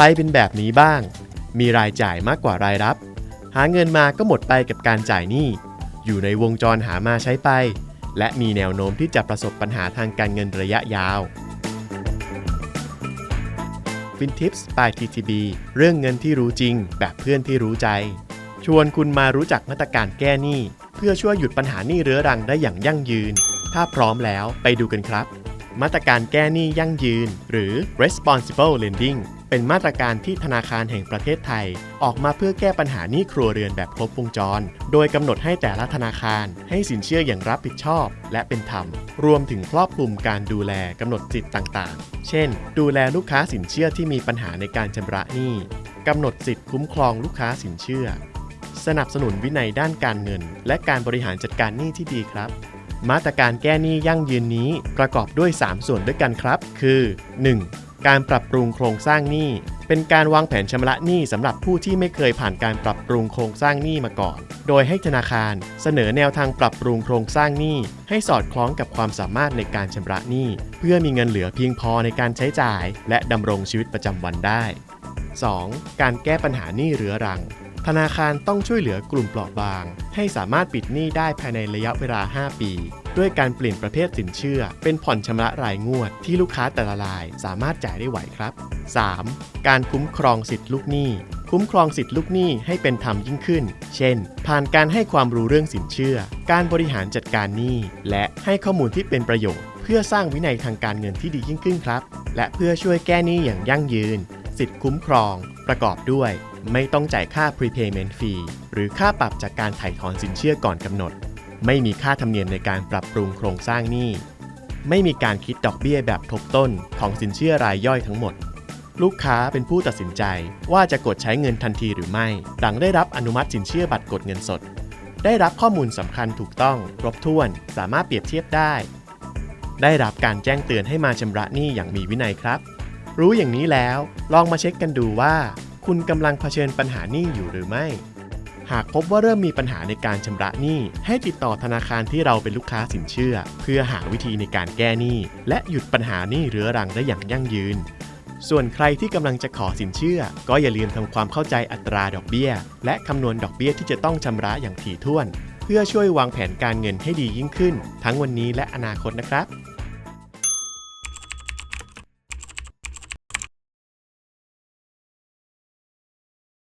รเป็นแบบนี้บ้าง มีรายจ่ายมากกว่ารายรับ หาเงินมาก็หมดไปกับการจ่ายหนี้ อยู่ในวงจรหามาใช้ไป และมีแนวโน้มที่จะประสบปัญหาทางการเงินระยะยาว FinTips by TTB เรื่องเงินที่รู้จริง แบบเพื่อนที่รู้ใจ ชวนคุณมารู้จักมาตรการแก้หนี้เพื่อช่วยหยุดปัญหาหนี้เรื้อรังได้อย่างยั่งยืน ถ้าพร้อมแล้วไปดูกันครับ มาตรการแก้หนี้ยั่งยืน หรือ responsible lending เป็นมาตรการที่ธนาคารแห่งประเทศไทย ออกมาเพื่อแก้ปัญหาหนี้ครัวเรือนแบบครบวงจร โดยกำหนดให้แต่ละธนาคาร ให้สินเชื่ออย่างรับผิดชอบ และเป็นธรรม รวมถึงครอบคลุมการดูแลกำหนดสิทธิ์ต่างๆ เช่น ดูแลลูกค้าสินเชื่อที่มีปัญหาในการชำระหนี้กำหนดสิทธิ์คุ้มครองลูกค้าสินเชื่อ สนับสนุนวินัยด้านการเงิน และการบริหารจัดการหนี้ที่ดีครับมาตรการแก้หนี้ยั่งยืนนี้ประกอบด้วย 3 ส่วนด้วยกันครับ คือ 1. การปรับปรุงโครงสร้างหนี้ เป็นการวางแผนชำระหนี้สำหรับผู้ที่ไม่เคยผ่านการปรับปรุงโครงสร้างหนี้มาก่อน โดยให้ธนาคาร เสนอแนวทางปรับปรุงโครงสร้างหนี้ ให้สอดคล้องกับความสามารถในการชำระหนี้ เพื่อมีเงินเหลือเพียงพอในการใช้จ่าย และดำรงชีวิตประจำวันได้ 2. การแก้ปัญหาหนี้เรื้อรัง ธนาคารต้องช่วยเหลือกลุ่มเปราะบาง ให้สามารถปิดหนี้ได้ภายในระยะเวลา 5 ปี ด้วยการเปลี่ยนประเภทสินเชื่อ เป็นผ่อนชำระรายงวดที่ลูกค้าแต่ละรายสามารถจ่ายได้ไหวครับ 3. การคุ้มครองสิทธิลูกหนี้คุ้มครองสิทธิลูกหนี้ให้เป็นธรรมยิ่งขึ้น เช่น ผ่านการให้ความรู้เรื่องสินเชื่อ การบริหารจัดการหนี้ และให้ข้อมูลที่เป็นประโยชน์ เพื่อสร้างวินัยทางการเงินที่ดียิ่งขึ้นครับ และเพื่อช่วยแก้หนี้อย่างยั่งยืน สิทธิคุ้มครอง ประกอบด้วย ไม่ต้องจ่ายค่า prepayment fee หรือค่าปรับจากการถ่ายถอนสินเชื่อก่อนกำหนด ไม่มีค่าธรรมเนียมในการปรับปรุงโครงสร้างหนี้ ไม่มีการคิดดอกเบี้ยแบบทบต้นของสินเชื่อรายย่อยทั้งหมด ลูกค้าเป็นผู้ตัดสินใจว่าจะกดใช้เงินทันทีหรือไม่ หลังได้รับอนุมัติสินเชื่อบัตรกดเงินสด ได้รับข้อมูลสำคัญถูกต้อง ครบถ้วน สามารถเปรียบเทียบได้ ได้รับการแจ้งเตือนให้มาชำระหนี้อย่างมีวินัยครับ รู้อย่างนี้แล้ว ลองมาเช็คกันดูว่า คุณกำลังเผชิญปัญหาหนี้อยู่หรือไม่ หากพบว่าเริ่มมีปัญหาในการชำระหนี้ ให้ติดต่อธนาคารที่เราเป็นลูกค้าสินเชื่อ เพื่อหาวิธีในการแก้หนี้ และหยุดปัญหาหนี้เรื้อรังได้อย่างยั่งยืน ส่วนใครที่กำลังจะขอสินเชื่อ ก็อย่าลืมทำความเข้าใจอัตราดอกเบี้ย และคำนวณดอกเบี้ยที่จะต้องชำระอย่างถี่ถ้วน เพื่อช่วยวางแผนการเงินให้ดียิ่งขึ้น ทั้งวันนี้และอนาคตนะครับ